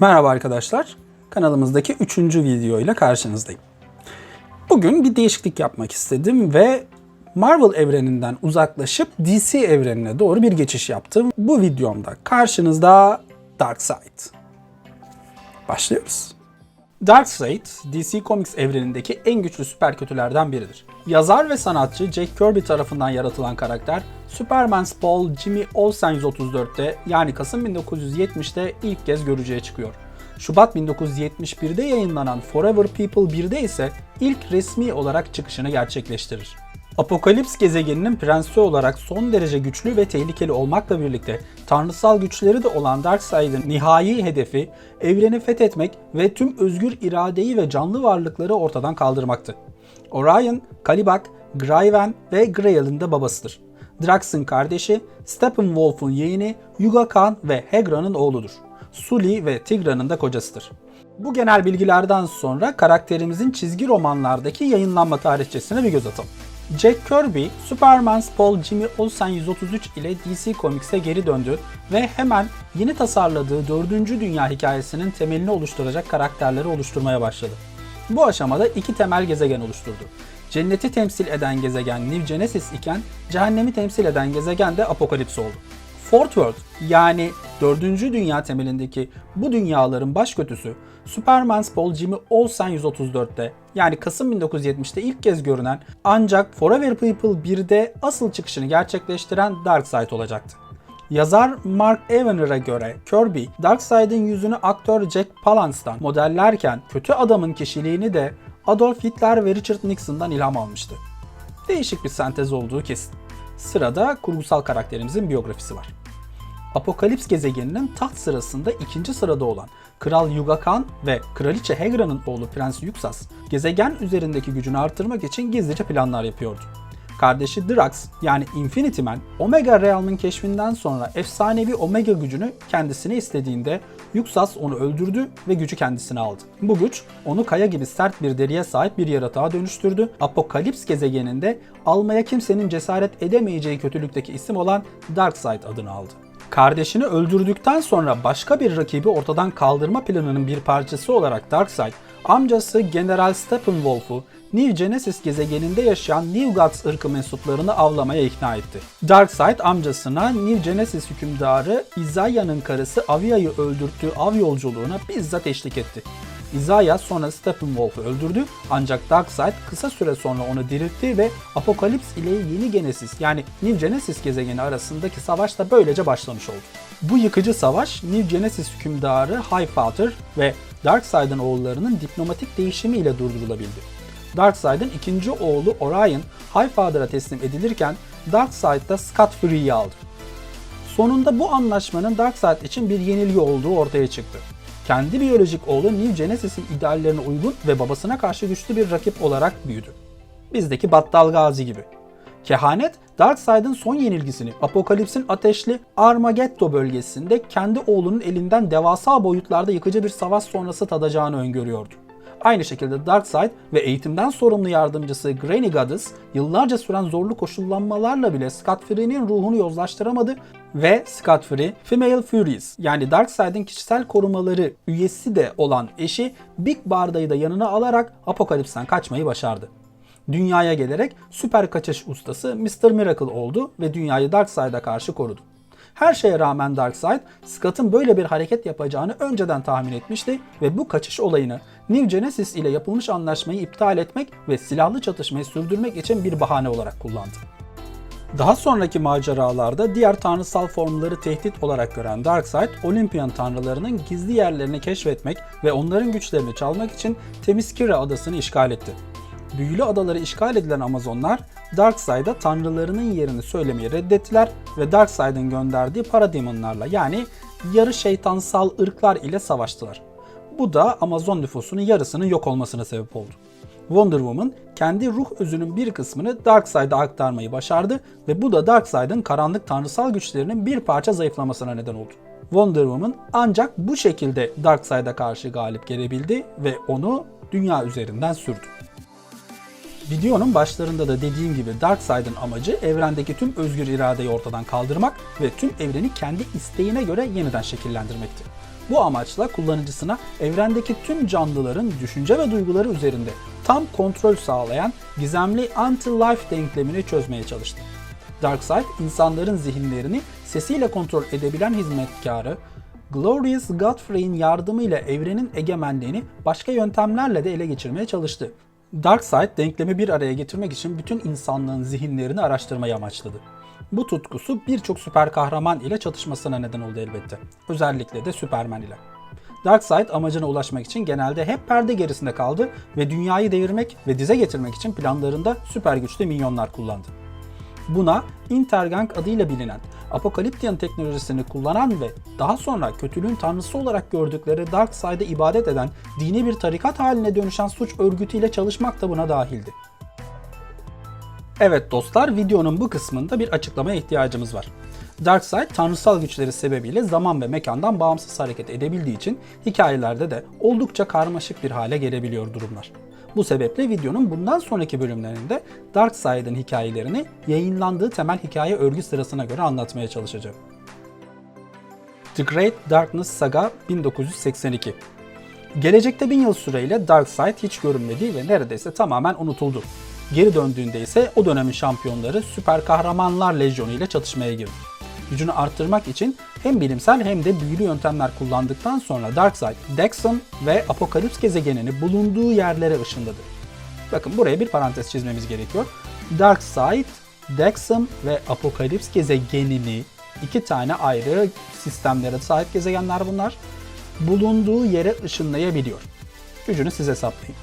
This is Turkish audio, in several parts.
Merhaba arkadaşlar. Kanalımızdaki 3. video ile karşınızdayım. Bugün bir değişiklik yapmak istedim ve Marvel evreninden uzaklaşıp DC evrenine doğru bir geçiş yaptım. Bu videomda karşınızda Darkseid. Başlıyoruz. Darkseid, DC Comics evrenindeki en güçlü süper kötülerden biridir. Yazar ve sanatçı Jack Kirby tarafından yaratılan karakter, Superman Paul Jimmy Olsen 134'te yani Kasım 1970'te ilk kez görücüye çıkıyor. Şubat 1971'de yayınlanan Forever People 1'de ise ilk resmi olarak çıkışını gerçekleştirir. Apokalips gezegeninin prensi olarak son derece güçlü ve tehlikeli olmakla birlikte tanrısal güçleri de olan Darkseid'in nihai hedefi evreni fethetmek ve tüm özgür iradeyi ve canlı varlıkları ortadan kaldırmaktı. Orion, Kalibak, Grayven ve Grail'in de babasıdır. Drax'ın kardeşi, Steppenwolf'un yeğeni, Yuga Khan ve Hegra'nın oğludur. Sully ve Tigra'nın da kocasıdır. Bu genel bilgilerden sonra karakterimizin çizgi romanlardaki yayınlanma tarihçesine bir göz atalım. Jack Kirby, Superman's Paul Jimmy Olsen 133 ile DC Comics'e geri döndü ve hemen yeni tasarladığı 4. Dünya hikayesinin temelini oluşturacak karakterleri oluşturmaya başladı. Bu aşamada iki temel gezegen oluşturdu. Cenneti temsil eden gezegen New Genesis iken cehennemi temsil eden gezegen de Apokalips oldu. Fourth World yani 4. Dünya temelindeki bu dünyaların baş kötüsü Superman's Paul Jimmy Olsen 134'te yani Kasım 1970'te ilk kez görünen ancak Forever People 1'de asıl çıkışını gerçekleştiren Darkseid olacaktı. Yazar Mark Evaner'a göre Kirby, Darkseid'in yüzünü aktör Jack Palance'dan modellerken kötü adamın kişiliğini de Adolf Hitler ve Richard Nixon'dan ilham almıştı. Değişik bir sentez olduğu kesin. Sırada kurgusal karakterimizin biyografisi var. Apokalips gezegeninin taht sırasında ikinci sırada olan Kral Yuga Khan ve Kraliçe Hegra'nın oğlu Prens Yuksas, gezegen üzerindeki gücünü artırmak için gizlice planlar yapıyordu. Kardeşi Drax yani Infinity Man, Omega Realm'ın keşfinden sonra efsanevi Omega gücünü kendisine istediğinde Yuksas onu öldürdü ve gücü kendisine aldı. Bu güç onu kaya gibi sert bir deriye sahip bir yaratığa dönüştürdü. Apokalips gezegeninde almaya kimsenin cesaret edemeyeceği kötülükteki isim olan Darkseid adını aldı. Kardeşini öldürdükten sonra başka bir rakibi ortadan kaldırma planının bir parçası olarak Darkseid, amcası General Steppenwolf'u New Genesis gezegeninde yaşayan New Gods ırkı mensuplarını avlamaya ikna etti. Darkseid amcasına New Genesis hükümdarı Isaiah'nın karısı Avia'yı öldürttüğü av yolculuğuna bizzat eşlik etti. Isaiah sonra Steppenwolf'u öldürdü ancak Darkseid kısa süre sonra onu diriltti ve Apokalips ile yeni Genesis yani New Genesis gezegeni arasındaki savaş da böylece başlamış oldu. Bu yıkıcı savaş New Genesis hükümdarı Highfather ve Darkseid'in oğullarının diplomatik değişimiyle durdurulabildi. Darkseid'in ikinci oğlu Orion Highfather'a teslim edilirken Darkseid da Scott Free'yi aldı. Sonunda bu anlaşmanın Darkseid için bir yenilgi olduğu ortaya çıktı. Kendi biyolojik oğlu New Genesis'in ideallerine uygun ve babasına karşı güçlü bir rakip olarak büyüdü. Bizdeki Battal Gazi gibi. Kehanet, Darkseid'in son yenilgisini Apokalips'in ateşli Armageddon bölgesinde kendi oğlunun elinden devasa boyutlarda yıkıcı bir savaş sonrası tadacağını öngörüyordu. Aynı şekilde Darkseid ve eğitimden sorumlu yardımcısı Granny Goddess yıllarca süren zorlu koşullanmalarla bile Scott Free'nin ruhunu yozlaştıramadı ve Scott Free, Female Furies yani Darkseid'in kişisel korumaları üyesi de olan eşi Big Barda'yı da yanına alarak Apokalips'ten kaçmayı başardı. Dünyaya gelerek süper kaçış ustası Mr. Miracle oldu ve dünyayı Darkseid'a karşı korudu. Her şeye rağmen Darkseid, Scott'ın böyle bir hareket yapacağını önceden tahmin etmişti ve bu kaçış olayını New Genesis ile yapılmış anlaşmayı iptal etmek ve silahlı çatışmayı sürdürmek için bir bahane olarak kullandı. Daha sonraki maceralarda diğer tanrısal formları tehdit olarak gören Darkseid, Olympian tanrılarının gizli yerlerini keşfetmek ve onların güçlerini çalmak için Themyscira adasını işgal etti. Büyülü adaları işgal edilen Amazonlar Darkseid'a tanrılarının yerini söylemeyi reddettiler ve Darkseid'in gönderdiği Parademonlarla yani yarı şeytansal ırklar ile savaştılar. Bu da Amazon nüfusunun yarısının yok olmasına sebep oldu. Wonder Woman kendi ruh özünün bir kısmını Darkseid'a aktarmayı başardı ve bu da Darkseid'in karanlık tanrısal güçlerinin bir parça zayıflamasına neden oldu. Wonder Woman ancak bu şekilde Darkseid'a karşı galip gelebildi ve onu dünya üzerinden sürdü. Videonun başlarında da dediğim gibi Darkseid'in amacı evrendeki tüm özgür iradeyi ortadan kaldırmak ve tüm evreni kendi isteğine göre yeniden şekillendirmekti. Bu amaçla kullanıcısına evrendeki tüm canlıların düşünce ve duyguları üzerinde tam kontrol sağlayan gizemli anti-life denklemini çözmeye çalıştı. Darkseid, insanların zihinlerini sesiyle kontrol edebilen hizmetkarı, Glorious Godfrey'in yardımıyla evrenin egemenliğini başka yöntemlerle de ele geçirmeye çalıştı. Darkseid denklemi bir araya getirmek için bütün insanlığın zihinlerini araştırmayı amaçladı. Bu tutkusu birçok süper kahraman ile çatışmasına neden oldu elbette. Özellikle de Superman ile. Darkseid amacına ulaşmak için genelde hep perde gerisinde kaldı ve dünyayı devirmek ve dize getirmek için planlarında süper güçlü minyonlar kullandı. Buna Intergang adıyla bilinen, Apokaliptian teknolojisini kullanan ve daha sonra kötülüğün tanrısı olarak gördükleri Darkseid'e ibadet eden dini bir tarikat haline dönüşen suç örgütüyle çalışmak da buna dahildi. Evet dostlar, videonun bu kısmında bir açıklamaya ihtiyacımız var. Darkseid tanrısal güçleri sebebiyle zaman ve mekandan bağımsız hareket edebildiği için hikayelerde de oldukça karmaşık bir hale gelebiliyor durumlar. Bu sebeple videonun bundan sonraki bölümlerinde Darkseid'in hikayelerini yayınlandığı temel hikaye örgü sırasına göre anlatmaya çalışacağım. The Great Darkness Saga 1982 Gelecekte bin yıl süreyle Darkseid hiç görünmedi ve neredeyse tamamen unutuldu. Geri döndüğünde ise o dönemin şampiyonları Süper Kahramanlar Lejyonu ile çatışmaya girdi. Gücünü arttırmak için hem bilimsel hem de büyülü yöntemler kullandıktan sonra Darkseid, Dexon ve Apokalips gezegenini bulunduğu yerlere ışınladı. Bakın buraya bir parantez çizmemiz gerekiyor. Darkseid, Dexon ve Apokalips gezegenini iki tane ayrı sistemlere sahip gezegenler bunlar. Bulunduğu yere ışınlayabiliyor. Gücünü siz hesaplayın.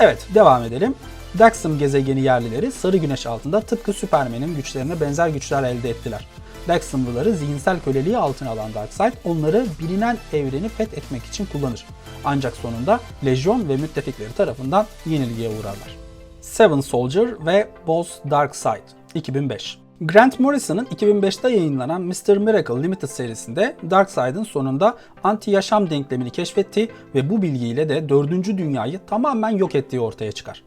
Evet devam edelim. Daxam gezegeni yerlileri sarı güneş altında tıpkı Superman'in güçlerine benzer güçler elde ettiler. Daxamlıları zihinsel köleliği altına alan Darkseid onları bilinen evreni fethetmek için kullanır. Ancak sonunda Lejyon ve müttefikleri tarafından yenilgiye uğrarlar. Seven Soldier ve Boss Darkseid 2005 Grant Morrison'ın 2005'te yayınlanan Mr. Miracle Limited serisinde Darkseid'in sonunda anti-yaşam denklemini keşfetti ve bu bilgiyle de 4. dünyayı tamamen yok ettiği ortaya çıkar.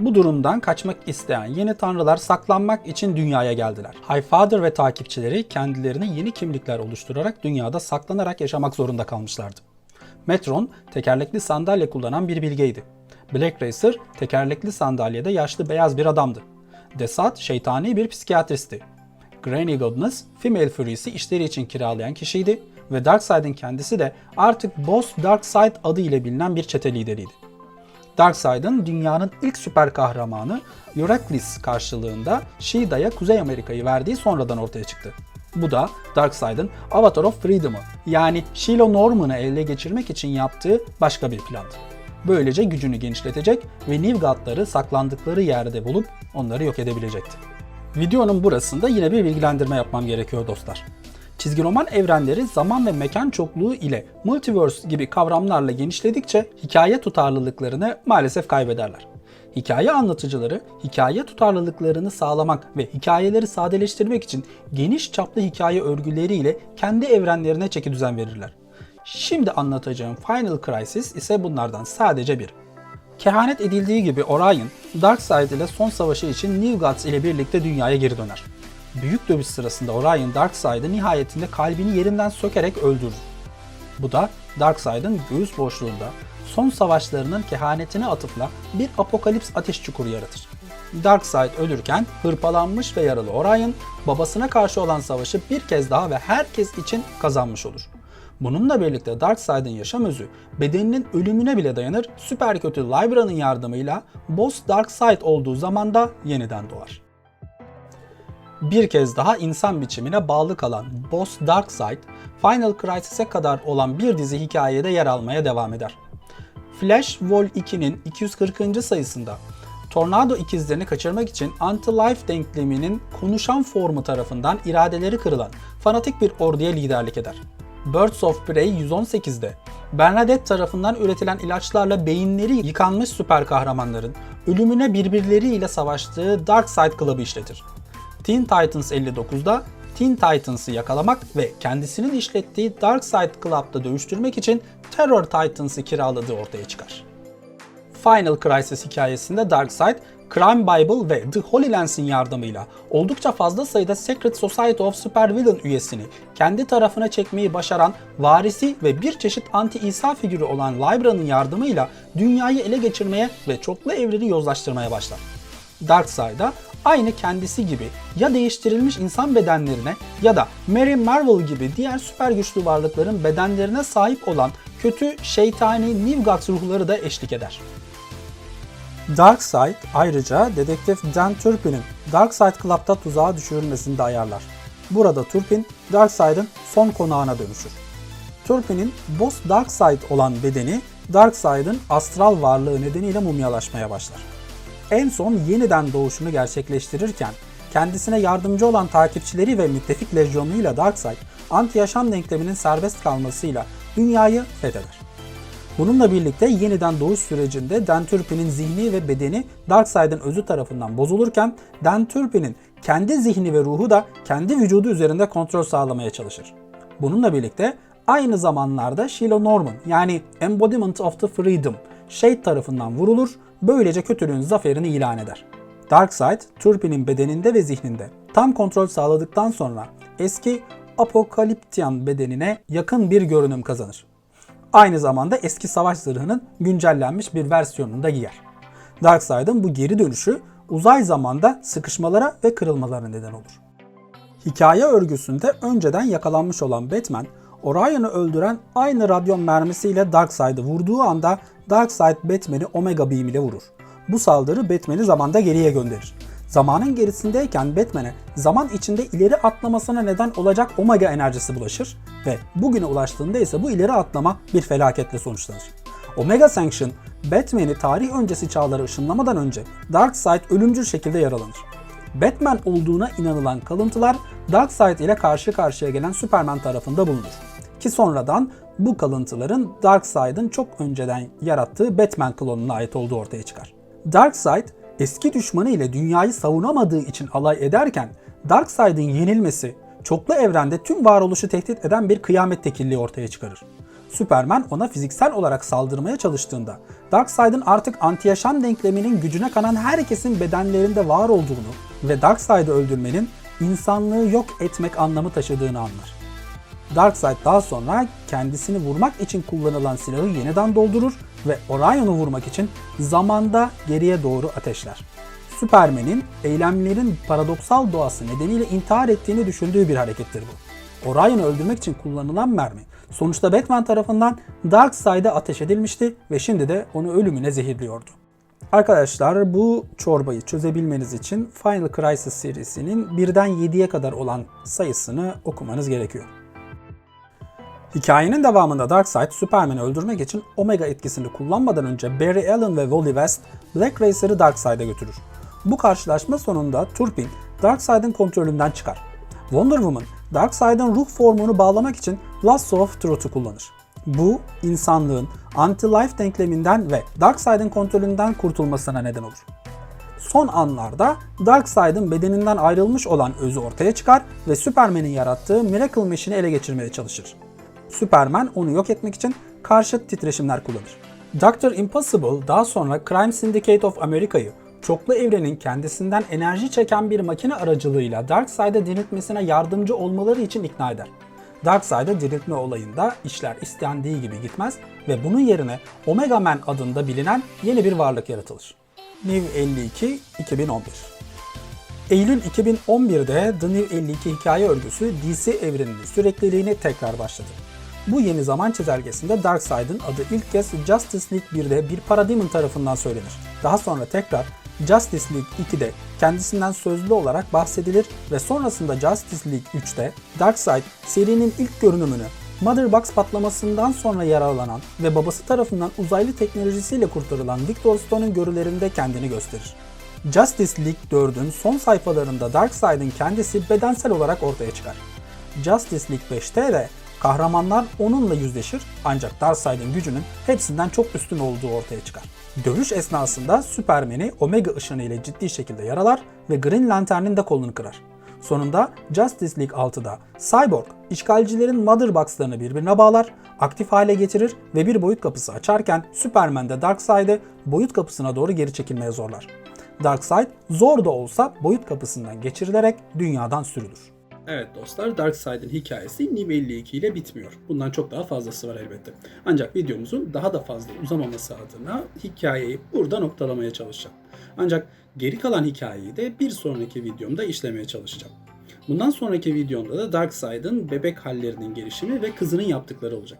Bu durumdan kaçmak isteyen yeni tanrılar saklanmak için dünyaya geldiler. Highfather ve takipçileri kendilerine yeni kimlikler oluşturarak dünyada saklanarak yaşamak zorunda kalmışlardı. Metron tekerlekli sandalye kullanan bir bilgeydi. Black Racer tekerlekli sandalyede yaşlı beyaz bir adamdı. Desat şeytani bir psikiyatristti. Granny Goodness, Female Fury'si işleri için kiralayan kişiydi ve Darkseid'in kendisi de artık Boss Darkseid adı ile bilinen bir çete lideriydi. Darkseid'in dünyanın ilk süper kahramanı Euraklis karşılığında Shida'ya Kuzey Amerika'yı verdiği sonradan ortaya çıktı. Bu da Darkseid'in Avatar of Freedom'ı yani Shiloh Norman'ı ele geçirmek için yaptığı başka bir plandı. Böylece gücünü genişletecek ve Nilfgaardları saklandıkları yerde bulup onları yok edebilecekti. Videonun burasında yine bir bilgilendirme yapmam gerekiyor dostlar. Çizgi roman evrenleri zaman ve mekan çokluğu ile multiverse gibi kavramlarla genişledikçe hikaye tutarlılıklarını maalesef kaybederler. Hikaye anlatıcıları hikaye tutarlılıklarını sağlamak ve hikayeleri sadeleştirmek için geniş çaplı hikaye örgüleriyle kendi evrenlerine çeki düzen verirler. Şimdi anlatacağım Final Crisis ise bunlardan sadece bir. Kehanet edildiği gibi Orion, Darkseid ile son savaşı için Nilfgaard ile birlikte dünyaya geri döner. Büyük dövüş sırasında Orion Darkseid'i nihayetinde kalbini yerinden sökerek öldürür. Bu da Darkseid'in göğüs boşluğunda son savaşlarının kehanetine atıfla bir apokalips ateş çukuru yaratır. Darkseid ölürken hırpalanmış ve yaralı Orion babasına karşı olan savaşı bir kez daha ve herkes için kazanmış olur. Bununla birlikte Darkseid'in yaşam özü bedeninin ölümüne bile dayanır, süper kötü Lybra'nın yardımıyla Boss Darkseid olduğu zaman da yeniden doğar. Bir kez daha insan biçimine bağlı kalan Boss Darkseid, Final Crisis'e kadar olan bir dizi hikayede yer almaya devam eder. Flash Vol 2'nin 240. sayısında Tornado ikizlerini kaçırmak için Anti-Life denkleminin konuşan formu tarafından iradeleri kırılan fanatik bir orduya liderlik eder. Birds of Prey 118'de Bernadette tarafından üretilen ilaçlarla beyinleri yıkanmış süper kahramanların ölümüne birbirleriyle savaştığı Darkseid Club'ı işletir. Teen Titans 59'da Teen Titans'ı yakalamak ve kendisinin işlettiği Darkseid Club'da dövüştürmek için Terror Titans'ı kiraladığı ortaya çıkar. Final Crisis hikayesinde Darkseid, Crime Bible ve The Holy Lance'in yardımıyla oldukça fazla sayıda Secret Society of Supervillain üyesini kendi tarafına çekmeyi başaran varisi ve bir çeşit anti-İsa figürü olan Lybra'nın yardımıyla dünyayı ele geçirmeye ve çoklu evreni yozlaştırmaya başlar. Darkseid'a aynı kendisi gibi ya değiştirilmiş insan bedenlerine ya da Mary Marvel gibi diğer süper güçlü varlıkların bedenlerine sahip olan kötü şeytani Nilgax ruhları da eşlik eder. Darkseid ayrıca dedektif Dan Turpin'in Darkseid Club'da tuzağa düşürülmesini de ayarlar. Burada Turpin, Darkseid'in son konağına dönüşür. Turpin'in Boss Darkseid olan bedeni Darkseid'in astral varlığı nedeniyle mumyalaşmaya başlar. En son yeniden doğuşunu gerçekleştirirken kendisine yardımcı olan takipçileri ve müttefik lejyonuyla Darkseid, anti-yaşam denkleminin serbest kalmasıyla dünyayı fetheder. Bununla birlikte yeniden doğuş sürecinde Dan Turpin'in zihni ve bedeni Darkseid'in özü tarafından bozulurken Dan Turpin'in kendi zihni ve ruhu da kendi vücudu üzerinde kontrol sağlamaya çalışır. Bununla birlikte aynı zamanlarda Shiloh Norman yani Embodiment of the Freedom Shade tarafından vurulur, böylece kötülüğün zaferini ilan eder. Darkseid, Turpin'in bedeninde ve zihninde tam kontrol sağladıktan sonra eski Apokaliptian bedenine yakın bir görünüm kazanır. Aynı zamanda eski savaş zırhının güncellenmiş bir versiyonunu da giyer. Darkseid'ın bu geri dönüşü uzay zamanda sıkışmalara ve kırılmalara neden olur. Hikaye örgüsünde önceden yakalanmış olan Batman, Orion'u öldüren aynı radyon mermisiyle Darkseid'ı vurduğu anda Darkseid Batman'i Omega Beam ile vurur. Bu saldırı Batman'i zamanda geriye gönderir. Zamanın gerisindeyken Batman'e zaman içinde ileri atlamasına neden olacak Omega enerjisi bulaşır ve bugüne ulaştığında ise bu ileri atlama bir felaketle sonuçlanır. Omega Sanction, Batman'i tarih öncesi çağlara ışınlamadan önce Darkseid ölümcül şekilde yaralanır. Batman olduğuna inanılan kalıntılar Darkseid ile karşı karşıya gelen Superman tarafında bulunur. Ki sonradan bu kalıntıların Darkseid'in çok önceden yarattığı Batman klonuna ait olduğu ortaya çıkar. Darkseid eski düşmanı ile dünyayı savunamadığı için alay ederken Darkseid'in yenilmesi çoklu evrende tüm varoluşu tehdit eden bir kıyamet tekilliği ortaya çıkarır. Superman ona fiziksel olarak saldırmaya çalıştığında Darkseid'in artık anti-yaşam denkleminin gücüne kanan herkesin bedenlerinde var olduğunu ve Darkseid'i öldürmenin insanlığı yok etmek anlamı taşıdığını anlar. Darkseid daha sonra kendisini vurmak için kullanılan silahı yeniden doldurur ve Orion'u vurmak için zamanda geriye doğru ateşler. Superman'in eylemlerin paradoksal doğası nedeniyle intihar ettiğini düşündüğü bir harekettir bu. Orion'u öldürmek için kullanılan mermi sonuçta Batman tarafından Darkseid'e ateş edilmişti ve şimdi de onu ölümüne zehirliyordu. Arkadaşlar bu çorbayı çözebilmeniz için Final Crisis serisinin birden 7'ye kadar olan sayısını okumanız gerekiyor. Hikayenin devamında Darkseid Superman'i öldürmek için Omega etkisini kullanmadan önce Barry Allen ve Wally West Black Racer'ı Darkseid'e götürür. Bu karşılaşma sonunda Turpin Darkseid'in kontrolünden çıkar. Wonder Woman Darkseid'in ruh formunu bağlamak için Lasso of Truth'u kullanır. Bu insanlığın anti-life denkleminden ve Darkseid'in kontrolünden kurtulmasına neden olur. Son anlarda Darkseid'in bedeninden ayrılmış olan özü ortaya çıkar ve Superman'in yarattığı Miracle Machine'i ele geçirmeye çalışır. Superman onu yok etmek için karşıt titreşimler kullanır. Dr. Impossible daha sonra Crime Syndicate of America'yı çoklu evrenin kendisinden enerji çeken bir makine aracılığıyla Darkseid'e diriltmesine yardımcı olmaları için ikna eder. Darkseid'e diriltme olayında işler istendiği gibi gitmez ve bunun yerine Omega Man adında bilinen yeni bir varlık yaratılır. New 52 2011 Eylül 2011'de The New 52 hikaye örgüsü DC evreninin sürekliliğini tekrar başladı. Bu yeni zaman çizelgesinde Darkseid'in adı ilk kez Justice League 1'de bir Parademon tarafından söylenir. Daha sonra tekrar Justice League 2'de kendisinden sözlü olarak bahsedilir ve sonrasında Justice League 3'te Darkseid serinin ilk görünümünü Mother patlamasından sonra yaralanan ve babası tarafından uzaylı teknolojisiyle kurtarılan Victor Stone'un görülerinde kendini gösterir. Justice League 4'ün son sayfalarında Darkseid'in kendisi bedensel olarak ortaya çıkar. Justice League 5'te de kahramanlar onunla yüzleşir ancak Darkseid'in gücünün hepsinden çok üstün olduğu ortaya çıkar. Dövüş esnasında Superman'i Omega ışını ile ciddi şekilde yaralar ve Green Lantern'in de kolunu kırar. Sonunda Justice League 6'da Cyborg, işgalcilerin Mother Box'larını birbirine bağlar, aktif hale getirir ve bir boyut kapısı açarken Superman de Darkseid'i boyut kapısına doğru geri çekilmeye zorlar. Darkseid zor da olsa boyut kapısından geçirilerek dünyadan sürülür. Evet dostlar Darkseid'in hikayesi New 52 ile bitmiyor. Bundan çok daha fazlası var elbette. Ancak videomuzun daha da fazla uzamaması adına hikayeyi burada noktalamaya çalışacağım. Ancak geri kalan hikayeyi de bir sonraki videomda işlemeye çalışacağım. Bundan sonraki videomda da Darkseid'in bebek hallerinin gelişimi ve kızının yaptıkları olacak.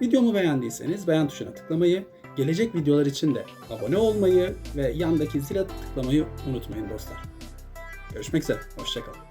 Videomu beğendiyseniz beğen tuşuna tıklamayı, gelecek videolar için de abone olmayı ve yandaki zile tıklamayı unutmayın dostlar. Görüşmek üzere, hoşçakalın.